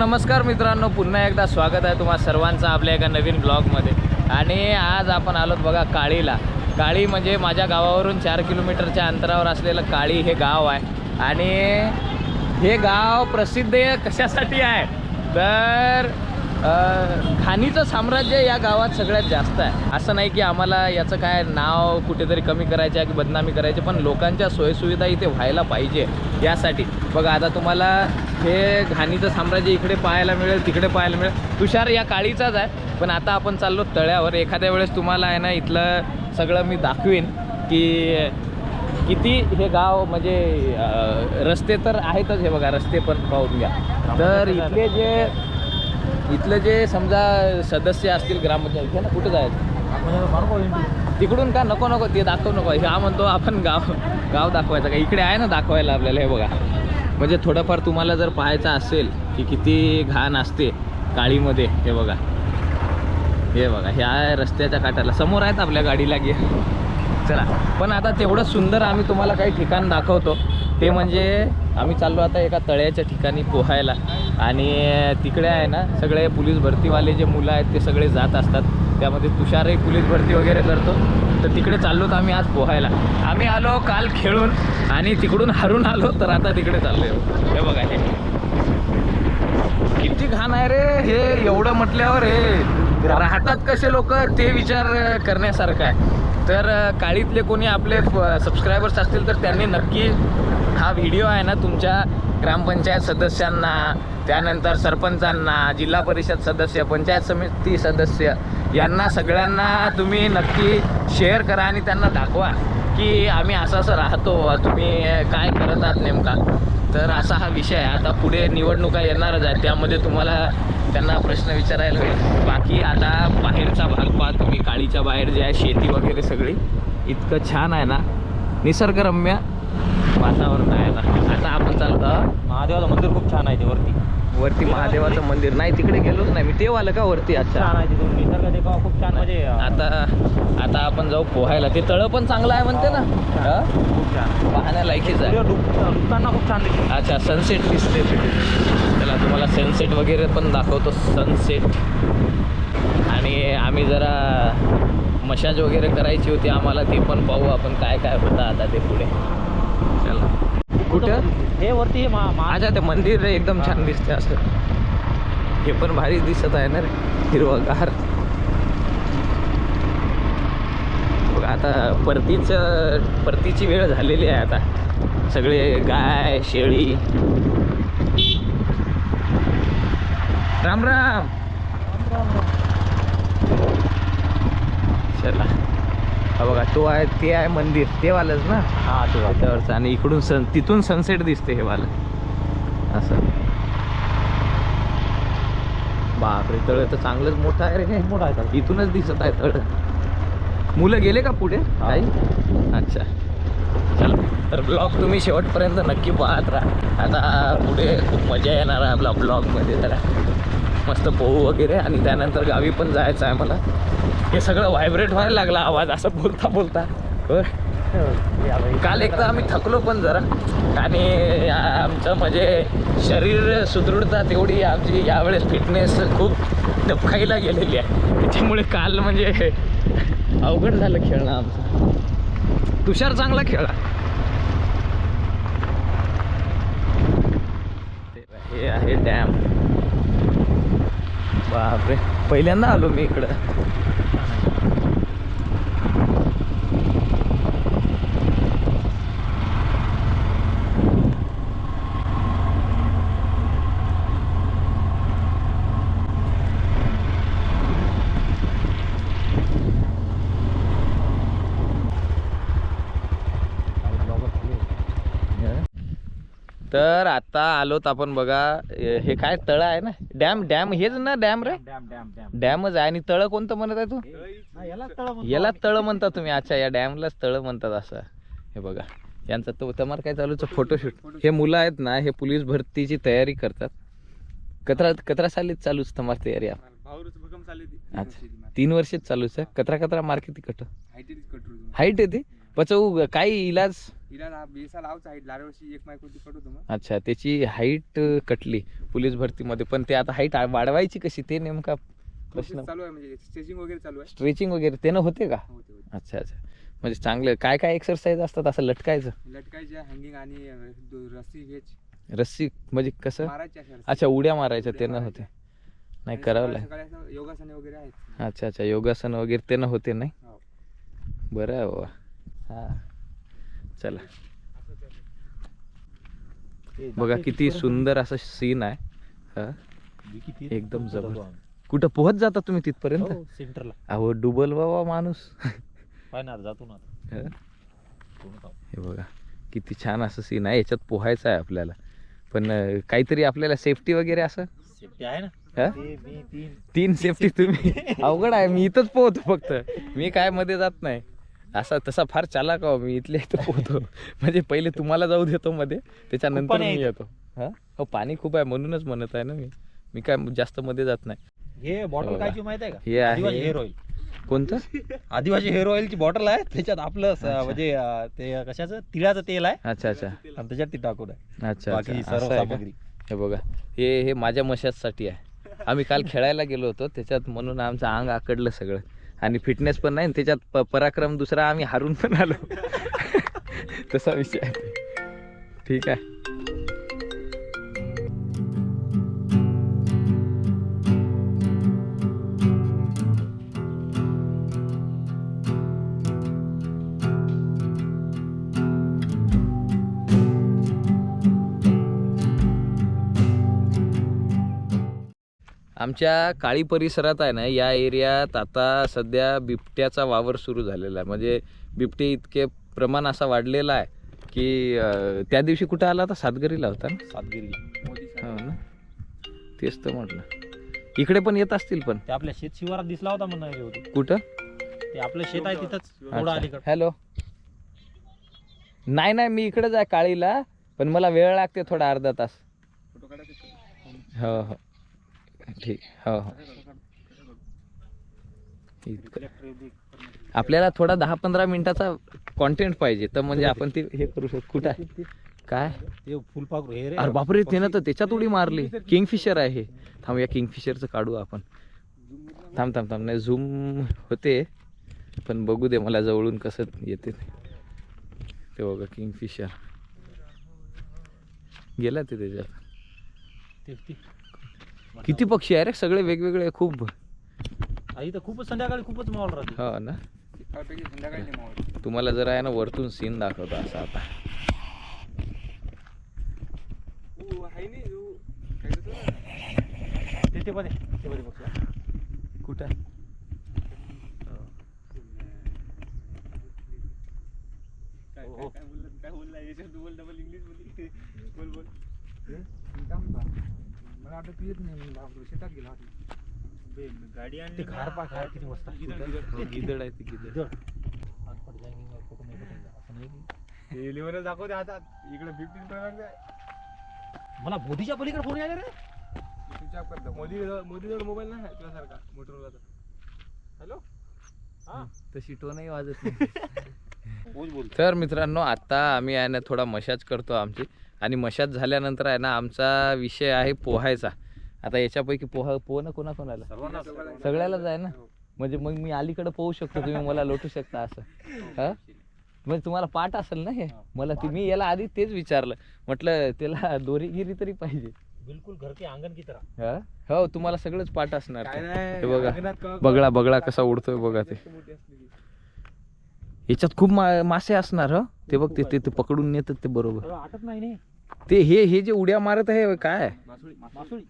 नमस्कार मित्रांनो पुन्हा एकदा स्वागत आहे तुम्हा सर्वांचं आपल्या एका नवीन ब्लॉगमध्ये. आणि आज आपण आलोत बघा काळीला. काळी म्हणजे माझ्या गावावरून चार किलोमीटरच्या अंतरावर असलेलं काळी हे गाव आहे. आणि हे गाव प्रसिद्ध कशासाठी आहे? तर खाणीचं साम्राज्य या गावात सगळ्यात जास्त आहे. असं नाही की आम्हाला याचं काय नाव कुठेतरी कमी करायचं आहे की बदनामी करायची पण लोकांच्या सोयीसुविधा इथे व्हायला पाहिजे यासाठी. बघा आता तुम्हाला हे घाणीचं साम्राज्य इकडे पाहायला मिळेल तिकडे पाहायला मिळेल. तुषार या काळीचाच आहे पण आता आपण चाललो तळ्यावर. एखाद्या वेळेस तुम्हाला आहे ना इथलं सगळं मी दाखवीन की किती हे गाव म्हणजे रस्ते तर आहेतच हे बघा रस्ते पण पाहून घ्या. तर इथले जे इथले जे समजा सदस्य असतील ग्रामपंचायत ना कुठं जायचं? तिकडून का? नको नको ते दाखवू नको. हा म्हणतो आपण गाव गाव दाखवायचं का? इकडे आहे ना दाखवायला आपल्याला हे बघा. म्हणजे थोडंफार तुम्हाला जर पाहायचं असेल की किती घाण असते काळीमध्ये हे बघा. हे बघा ह्या रस्त्याच्या काठाला. समोर आहेत आपल्या गाडीला गे चला. पण आता तेवढं सुंदर आम्ही तुम्हाला काही ठिकाण दाखवतो. ते म्हणजे आम्ही चाललो आता एका तळ्याच्या ठिकाणी पोहायला. आणि तिकडे आहे ना सगळे पोलीस भरतीवाले जे मुलं आहेत ते सगळे जात असतात. त्यामध्ये तुषारही पोलीस भरती वगैरे करतो. तर तिकडे चाललोत आम्ही आज पोहायला. आम्ही आलो काल खेळून आणि तिकडून हरून आलो तर आता तिकडे चाललो हे बघा हे. किती घाण आहे रे हे एवढं म्हटल्यावर हे. राहतात कसे लोक? ते विचार करण्यासारखं आहे. तर काळीतले कोणी आपले सबस्क्रायबर्स असतील तर त्यांनी नक्की हा व्हिडिओ आहे ना तुमच्या ग्रामपंचायत सदस्यांना त्यानंतर सरपंचांना जिल्हा परिषद सदस्य पंचायत समिती सदस्य यांना सगळ्यांना तुम्ही नक्की शेअर करा आणि त्यांना दाखवा की आम्ही असं असं राहतो तुम्ही काय करत आहात नेमका. तर असा हा विषय आहे. आता पुढे निवडणुका येणारच आहे त्यामध्ये तुम्हाला त्यांना प्रश्न विचारायला होईल. बाकी आता बाहेरचा भाग पहा तुम्ही. काळीच्या बाहेर जे आहे शेती वगैरे सगळी इतकं छान आहे ना. निसर्गरम्य वातावरण आहे ना. आता आपण चालतो महादेवाचं मंदिर खूप छान आहे ते वरती. वरती महादेवाचं मंदिर. नाही तिकडे गेलोच नाही मी. ते आलं का वरती? अच्छा. छान आहे तिथून. निसर्ग देखावा खूप छान म्हणजे आता आता आपण जाऊ पोहायला. ते तळं पण चांगलं आहे म्हणते ना. हा? खूप छान. पाहण्यालायकीच आहे. डुबताना खूप छान दिसते. अच्छा सनसेट दिसते. तिथे त्याला तुम्हाला सनसेट वगैरे पण दाखवतो. सनसेट आणि आम्ही जरा मशाज वगैरे करायची होती आम्हाला ते पण पाहू आपण काय काय होतं आता ते पुढे. कुठं? हे वरती हे अच्छा ते मंदिर एकदम छान दिसते असं. हे पण भारी दिसत आहे ना रे हिरवगार. बघ आता परतीच परतीची वेळ झालेली आहे आता. सगळे गाय शेळी. राम राम. चला. हा बघा तो आहे ते आहे मंदिर ते वालंच ना? हा ते वाटतं. त्यावरचं आणि इकडून सन तिथून सनसेट दिसते हे वाला. असं. बापरे तळ तर चांगलंच मोठं आहे रे. हे. मोठा आहे? इथूनच दिसत आहे तळ. मुलं गेले का पुढे. काही अच्छा. चला तर ब्लॉग तुम्ही शेवटपर्यंत नक्की पाहत राहा. आता पुढे खूप मजा येणार आहे आपला ब्लॉगमध्ये जरा मस्त पोहू वगैरे आणि त्यानंतर गावी पण जायचं आहे मला हे सगळं व्हायब्रेट व्हायला लागला आवाज असं बोलता बोलता. बरं काल एकदा आम्ही थकलो पण जरा. आणि आमचं म्हणजे शरीर सुदृढता तेवढी आमची यावेळेस फिटनेस खूप डबखाईला गेलेली आहे. त्याच्यामुळे काल म्हणजे अवघड झालं खेळणं आमचं. तुषार चांगला खेळा. हे आहे डॅम. बापरे. पहिल्यांदा आलो मी इकडं. तर आता आलोत आपण बघा हे काय तळ आहे ना? डॅम डॅम हेच ना डॅम रे? Dam dam dam. डॅमच आहे. आणि तळ कोणतं म्हणत आहे तू. याला तळ म्हणता तुम्ही. अच्छा या डॅमलाच तळ म्हणतात असं. हे बघा. यांचा तो तमार काय चालूच? फोटोशूट हे मुलं आहेत ना हे पोलीस भरतीची तयारी करतात. कतरा कतरा सालीत चालूच तमार तयारी अच्छा. तीन वर्षच चालूच आहे. कतरा कतरा मार्क किती कट हाईट येते पचवू काही इलाज? हिला बेसा लावच आहे लाल्या वर्षी एक अच्छा त्याची हाईट कटली पोलीस भरतीमध्ये पण ते आता हाईट वाढवायची कशी? ते नेमका प्रश्न. चालू आहे म्हणजे स्टेचिंग वगैरे चालू आहे. स्ट्रेचिंग वगैरे ते न होते का? होते होते. अच्छा अच्छा. म्हणजे चांगलं. काय काय एक्सरसाइज असतात असं लटकायचं? लटकायचे हँगिंग आणि रस्सी हेच रस्सी म्हणजे कसं. अच्छा उड्या मारायच्या ते होते. नाही करावं लागेल. योगासने वगैरे आहेत. अच्छा अच्छा. योगासन वगैरे ते न होते नाही? हो. बरं आहे बाबा. हा. चला. बघा किती सुंदर असं सीन आहे. हा? एकदम जबरदस्त. कुठं पोहत जाता तुम्ही तिथपर्यंत? हो, सेंटरला अहो डुबल बाबा माणूस. जातो ना. हा. हे बघा किती छान असं सीन आहे. याच्यात पोहायचं आहे आपल्याला. पण काहीतरी आपल्याला सेफ्टी वगैरे असं? सेफ्टी आहे ना? हा? तीन. सेफ्टी तुम्ही? अवघड आहे. मी इथंच पोहतो फक्त. मी काय मध्ये जात नाही. असा तसा फार चालाक आहो मी. इथल्या इथं पोहतो म्हणजे पहिले तुम्हाला जाऊ देतो मध्ये त्याच्यानंतर पाणी मी आहे येतो. हा? हो पाणी खूप आहे म्हणूनच म्हणत आहे ना मी. मी काय जास्त मध्ये जात नाही. हे बॉटल बघा. कायची माहीत आहे का? हे आहे- आदिवासी हेअर ऑइल कोणतं? आदिवासी हेअर ऑइलची बॉटल आहे. त्याच्यात आपलं स- अच्छा. म्हणजे अं, ते कशाचं? तिळाचं तेल आहे. अच्छा अच्छा. आणि त्याच्यात ती टाकून आहे. अच्छा बाकी सर्व असं आहे का? सामग्री. हे बघा. हे हे माझ्या मशाजसाठी आहे. आम्ही काल खेळायला गेलो होतो. त्याच्यात म्हणून आमचं अंग आकडलं सगळं. आणि फिटनेस पण नाही आणि त्याच्यात प पराक्रम दुसरा आम्ही हारून पण आलो. तसा विषय आहे. ठीक आहे. आमच्या काळी परिसरात आहे ना या एरियात आता सध्या बिबट्याचा वावर सुरू झालेला आहे. म्हणजे बिबटे इतके प्रमाण असा वाढलेला आहे की त्या दिवशी कुठं आला होता? सातगरीला होता ना? सातगिरी. हो. ना? तेच तर म्हटलं. इकडे पण येत असतील पण. ते आपल्या शेत शिवारात दिसला होता म्हणाले होते. कुठं? ते आपलं शेत आहे तिथंच हॅलो. नाही नाही मी इकडेच आहे काळीला पण मला वेळ लागते थोडा अर्धा तास. हो हो. ठीक हो हो. इतकं. आपल्याला थोडा दहा पंधरा मिनिटाचा कॉन्टेंट पाहिजे तर म्हणजे आपण ते हे करू शकतो. कुठं आहे? काय? ते फुलपाखरू हे रे. अरे बापरे त्यानं तर त्याच्यात उडी मारली. किंगफिशर आहे हे. थांब या किंगफिशरचं काढू आपण. थांब थांब थांब. नाही झूम होते पण बघू दे मला जवळून कसं येते ते. ते बघा किंगफिशर. गेला ते त्याच्यात. ते- ते. किती पक्षी आहे रे? सगळे वेगवेगळे आहे खूप. आ, इथं खूपच संध्याकाळी खूपच माहोल राहते. हो ना. तुम्हाला जरा आहे ना वरतून सीन दाखवतो असा आता? ते ते मध्ये ते मध्ये बघ कुठं? काय हो, हो. काय- बोलला? काय बोलला? याच्यात बोल डबल इंग्लिश बोल बोल? मला वाटतं तू येत नाही म्हणून बापरे, शेतात गेला वाटलं. गाडी ते घार पा घार किती मस्त. आहे. हो, गिदड आहे ती गिदड. गिदड. हात हे लिव्हरच दाखवते हातात इकडे फिफ्टीन प्रमाणे मला मोदीच्या पलीकडे फोन यायला रे? स्विच ऑफ करतो. मोदी मोदीजवळ मोबाईल नाही आहे तुझ्यासारखा मोटरवरचा हॅलो तशी टोनही वाजत नाही. तर मित्रांनो आता आम्ही आहे ना थोडा मशाज करतो आमची. आणि मशाज झाल्यानंतर आहे ना आमचा विषय आहे पोहायचा. आता याच्यापैकी पोहा पोहणं कोणा कोणाला सर्वांना सगळ्यालाच आहे ना? म्हणजे मग मी अलीकडे पोहू शकतो तुम्ही मला लोटू शकता असं. हा? म्हणजे तुम्हाला पाठ असेल ना हे? मला ती मी याला आधी तेच विचारलं. म्हटलं त्याला दोरीगिरी तरी पाहिजे. बिलकुल घर के आंगन की तरह हा? हो तुम्हाला सगळंच पाठ असणार हे बघा. बगळा बगळा कसा उडतोय बघा ते. याच्यात खूप मा- मासे असणार ह? ते बघ ते- पकडून नेतात ते बरोबर. आटत नाही ते हे हे जे उड्या मारत आहे काय?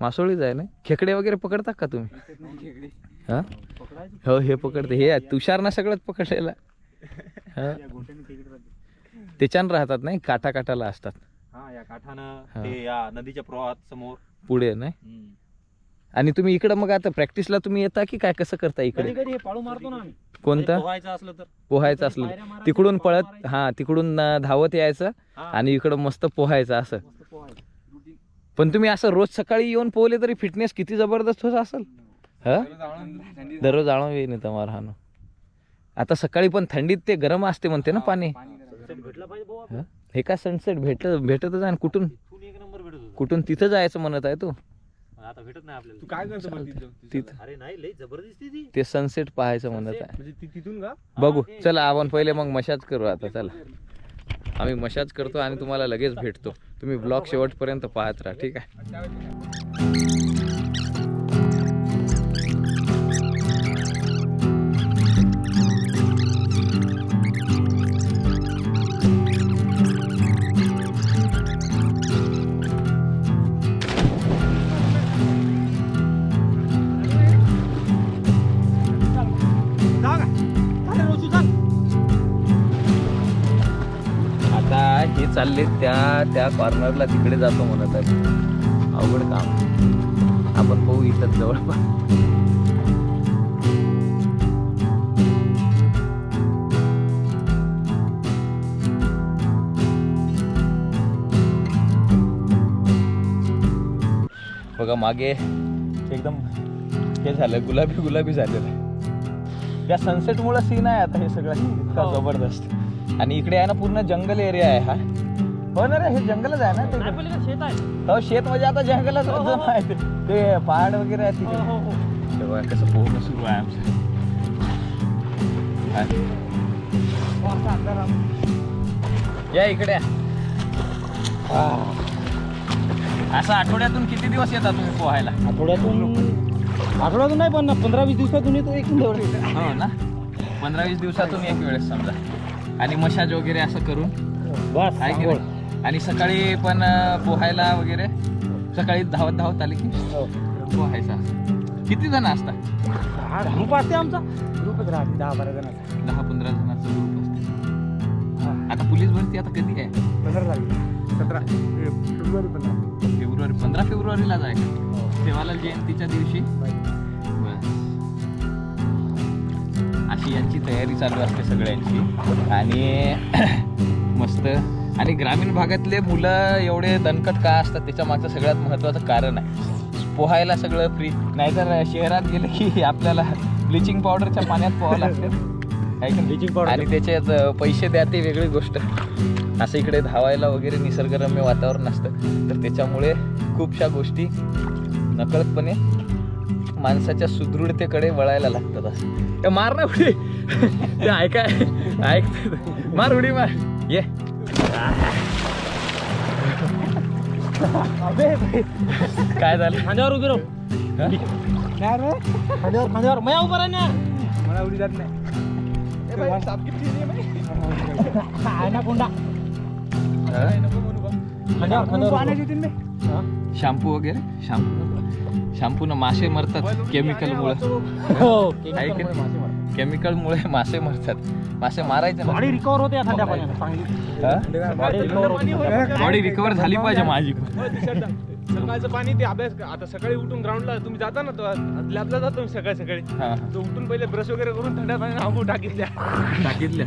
मासोळीच आहे ना? खेकडे वगैरे पकडतात का तुम्ही. हा? हो हे पकडते. हे तुषार ना सगळंच पकडलेला. हा. त्याच्यानं राहतात नाही? काटा काटाला असतात या काठानं. ते या नदीच्या प्रवाहात समोर. पुढे नाही. आणि तुम्ही इकडं मग आता प्रॅक्टिसला तुम्ही येता की काय? कसं करता इकडे? कधी हे पाळू मारतो ना आम्ही. कोणतं? म्हणजे पोहायचं असलं तर. पोहायचं असलं पायऱ्या मारायच्या, तिकडून पाळू पळत. हा तिकडून अं, धावत यायचं हा. आणि इकडं मस्त पोहायचं असं. मस्त पोहायचं. पण तुम्ही असं रोज सकाळी येऊन पोहले तरी फिटनेस किती जबरदस्त होत असेल? हा? दररोज आळून येईन तुम्हाला हा आता सकाळी पण थंडीत ते गरम असते म्हणते ना पाणी. पाणी गरम. सनसेट भेटला पाहिजे भाऊ हं? हे काय सनसेट भेट भेटतच आहे ना कुठून? इथून एक नंबर भेटत होता. कुठून तिथं जायचं म्हणत आहे तू? आता भेटत नाही आपल्याला. तू काय करतो बरं तिथं? तिथं. अरे नाही लई जबरदस्ती ती. ते सनसेट पाहायचं म्हणत आहे. म्हणजे ती तिथून का? बघू. चला आपण पहिले मग मशाज करू आता चला. आम्ही मशाज करतो आणि तुम्हाला लगेच भेटतो. तुम्ही ब्लॉग शेवटपर्यंत पाहत राहा ठीक आहे? चालले त्या त्या कॉर्नरला तिकडे जातो म्हणत आहे अवघड काम. आपण पाहू इथं जवळपास. बघा मागे एकदम हे झालं गुलाबी गुलाबी झालेलं आहे. या सनसेटमुळे सीन आहे आता हे सगळं. इतका जबरदस्त. आणि इकडे आहे ना पूर्ण जंगल एरिया आहे हा. हो ना रे हे जंगलच आहे ना ते. शेत आहे. हो शेत म्हणजे आता जंगलच आहे ते. ते पहाड वगैरे आहे तिकडे. तेव्हा कसं पोहणं सुरू आहे आमचं. हा. या इकडे. हा. असं आठवड्यातून किती दिवस येतात तुम्ही पोहायला? आठवड्यातून आठवड्यातून नाही पण पंधरा वीस दिवसातून येतो एक तेवढे हो ना? पंधरा वीस दिवसातून एक वेळेस समजा. आणि मशाज वगैरे असं करून? बस आहे की नाही? आणि सकाळी पण अं, पोहायला वगैरे सकाळी धावत धावत आले की पोहायचा. किती जण असतात? ग्रुप असते आमचा. ग्रुपच राहते दहा बारा जणांचा. दहा पंधरा जणांचा ग्रुप असते. आता पोलीस भरती आता कधी आहे? पंधरा तारीख सतरा हे फेब्रुवारी पंधरा. फेब्रुवारी पंधरा फेब्रुवारीला जाय. सेवालाल जयंतीच्या दिवशी? बस. अशी यांची तयारी चालू असते सगळ्यांची. आणि मस्त आणि ग्रामीण भागातले मुलं एवढे दणकट का असतात? त्याच्या मागचं सगळ्यात महत्त्वाचं कारण आहे. पोहायला सगळं फ्री नाहीतर शहरात गेलं की आपल्याला ब्लिचिंग पावडरच्या पाण्यात पोहावं लागतं? Bleaching powder. आणि त्याच्यात पैसे द्या ते वेगळी गोष्ट. असं इकडे धावायला वगैरे निसर्गरम्य वातावरण असतं. तर त्याच्यामुळे खूपशा गोष्टी नकळतपणे माणसाच्या सुदृढतेकडे वळायला लागतात असं. मार ना उडी. ते ऐकाय ऐक. मार उडी मार. ये. काय झालं? खांद्यावर उभी राहू. हा? खांद्यावर खांद्यावर. मैं उभा राह ना मला उडी जात नाही. ना कोंडा. हा? खांद्यावर खांद्यावर ना. शॅम्पू वगैरे? शॅम्पू. शॅम्पूनं मासे मरतात केमिकलमुळे हो आहे की नाही? केमिकलमुळे मासे मरतात. मासे मारायचे ना. बॉडी रिकवर होते या थंड्या पाण्याने चांगली. हा? बॉडी रिकवर होते. बॉडी रिकवर झाली पाहिजे माझी. सकाळचं पाणी ते अभ्यास आता सकाळी उठून ग्राउंडला तुम्ही जाता ना तो लॅबला जातो तुम्ही सकाळी सकाळी. हा. तो उठून पहिले ब्रश वगैरे करून थंड्या पाण्याने आंघोळ टाकीतल्या. टाकीतल्या.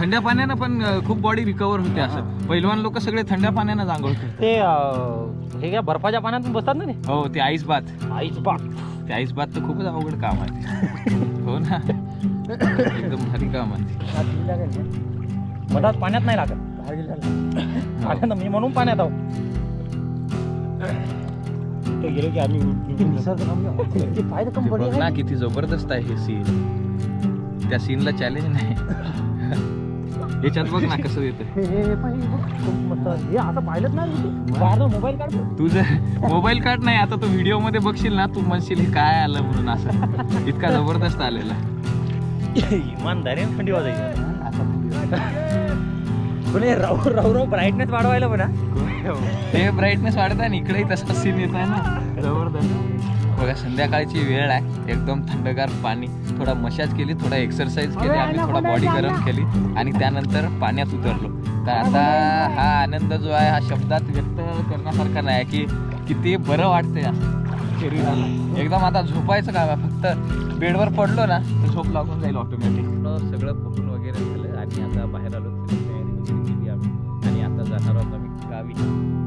थंड्या पाण्यानं पण अं, खूप बॉडी रिकवर होते असं. पहिलवान लोक सगळे थंड्या पाण्यानं आंघोळ करतात. ते अं, हे काय बर्फाच्या पाण्यातून बसतात ना ते? हो ते आईस बात आईच बाग ते आईस बात तर खूपच अवघड काम आहे. हो ना. एकदम भारी काम आहे. मधात पाण्यात नाही लागत. पाण्यात मी म्हणून पाण्यात आहो. ते गेलो की आम्ही पाहिजे ते बघ ना किती जबरदस्त आहे हे सीन त्या सीनला चॅलेंज नाही. याच्यात बघ ना कसं येतं हे आता पाहिलंच नाही बाहेर मोबाईल काढतो तू. जर मोबाईल कार्ड नाही आता तो व्हिडिओमध्ये बघशील ना तू म्हणशील हे काय आलं म्हणून असं. इतका जबरदस्त आलेला. इमानदारी थंडी वाजायची. हे राहू राहू राहू ब्राईटनेस वाढवायला म्हणा. ते ब्राईटनेस वाढत आहे आणि इकडेही तसा सीन येत आहे ना. जबरदस्त. बघा संध्याकाळची वेळ आहे. एकदम थंडगार पाणी. थोडा मशाज केली थोडा एक्सरसाइज केली आम्ही थोडा बॉडी गरम केली आणि त्यानंतर पाण्यात उतरलो. तर आता हा आनंद जो आहे हा शब्दात व्यक्त करण्यासारखा नाही की किती बरं वाटतंय शरीर शरीराला एकदम आता झोपायचं काम आहे. फक्त बेडवर पडलो ना तर झोप लागून जाईल ऑटोमॅटिक सगळं पोहून वगैरे झालं आणि आता बाहेर आलो तयारी वगैरे केली आम्ही. आणि आता जाणार आहोत आम्ही गावी.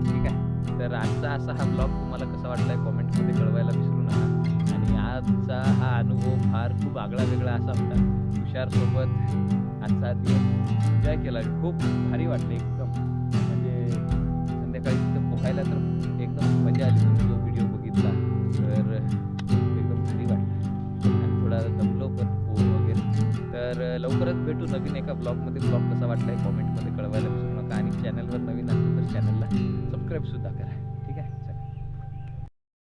ठीक आहे? तर आजचा असा हा ब्लॉग तुम्हाला कसा वाटलाय कॉमेंटमध्ये कळवायला विसरू नका. आणि आजचा हा अनुभव फार खूप आगळा वेगळा असा होता. तुषारसोबत आजचा दिवस एन्जॉय केला. खूप भारी वाटले एकदम. म्हणजे संध्याकाळी तिथं पोहायला तर एकदम मजा आली. तुम्ही जो व्हिडिओ बघितला. तर एकदम भारी वाटलं. आणि थोडा दमलो पण पोहून वगैरे. तर लवकरच भेटू नवीन एका ब्लॉगमध्ये ब्लॉग कसा वाटला आहे कॉमेंटमध्ये कळवायला विसरू नका. आणि चॅनलवर नवीन असेल तर चॅनलला सबस्क्राईबसुद्धा करा.